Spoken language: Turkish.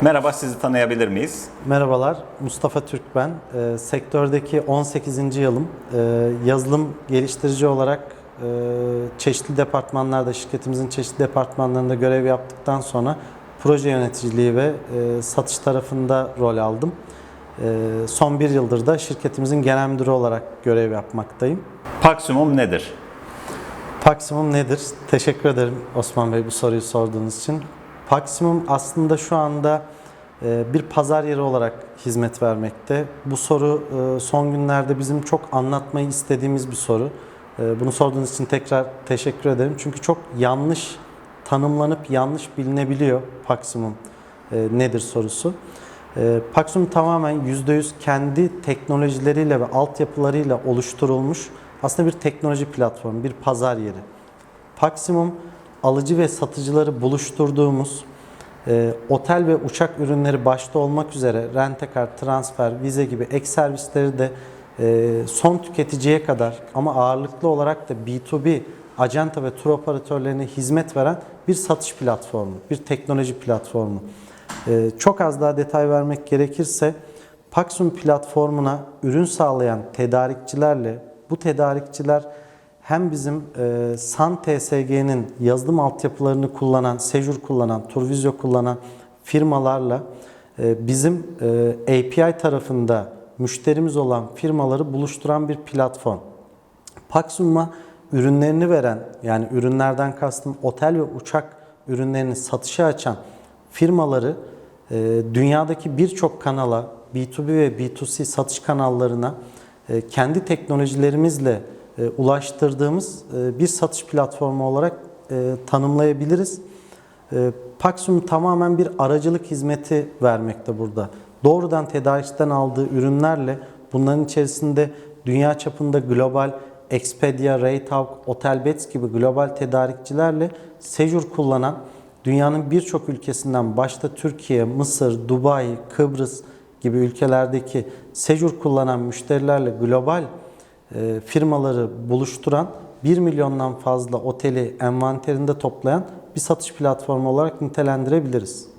Merhaba, sizi tanıyabilir miyiz? Merhabalar, Mustafa Türk ben. Ee, sektördeki 18. yılım. Ee, yazılım geliştirici olarak e, çeşitli departmanlarda, şirketimizin çeşitli departmanlarında görev yaptıktan sonra proje yöneticiliği ve e, satış tarafında rol aldım. Ee, son bir yıldır da şirketimizin genel müdürü olarak görev yapmaktayım. Paksimum nedir? Paksimum nedir? Teşekkür ederim Osman Bey bu soruyu sorduğunuz için. Paksimum aslında şu anda e, bir pazar yeri olarak hizmet vermekte. Bu soru e, son günlerde bizim çok anlatmayı istediğimiz bir soru. E, Bunu sorduğunuz için tekrar teşekkür ederim. Çünkü çok yanlış tanımlanıp yanlış bilinebiliyor Paksimum nedir sorusu. Paksimum tamamen %100 kendi teknolojileriyle ve altyapılarıyla oluşturulmuş aslında bir teknoloji platformu, bir pazar yeri. Paksimum alıcı ve satıcıları buluşturduğumuz e, otel ve uçak ürünleri başta olmak üzere rentekar, transfer, vize gibi ek servisleri de e, son tüketiciye kadar ama ağırlıklı olarak da B2B acenta ve tur operatörlerine hizmet veren bir satış platformu, bir teknoloji platformu. E, çok az daha detay vermek gerekirse Paxum platformuna ürün sağlayan tedarikçilerle bu tedarikçiler hem bizim e, San TSG'nin yazılım altyapılarını kullanan, Sejur kullanan, Turvizio kullanan firmalarla e, bizim e, API tarafında müşterimiz olan firmaları buluşturan bir platform. Paxum'a ürünlerini veren yani ürünlerden kastım otel ve uçak ürünlerini satışa açan firmaları e, dünyadaki birçok kanala B2B ve B2C satış kanallarına e, kendi teknolojilerimizle e, ulaştırdığımız e, bir satış platformu olarak e, tanımlayabiliriz. Paxum tamamen bir aracılık hizmeti vermekte burada. Doğrudan tedarikçiden aldığı ürünlerle bunların içerisinde dünya çapında global Expedia, Raytalk, Hotelbeds gibi global tedarikçilerle Sejur kullanan dünyanın birçok ülkesinden başta Türkiye, Mısır, Dubai, Kıbrıs gibi ülkelerdeki Sejur kullanan müşterilerle global firmaları buluşturan 1 milyondan fazla oteli envanterinde toplayan bir satış platformu olarak nitelendirebiliriz.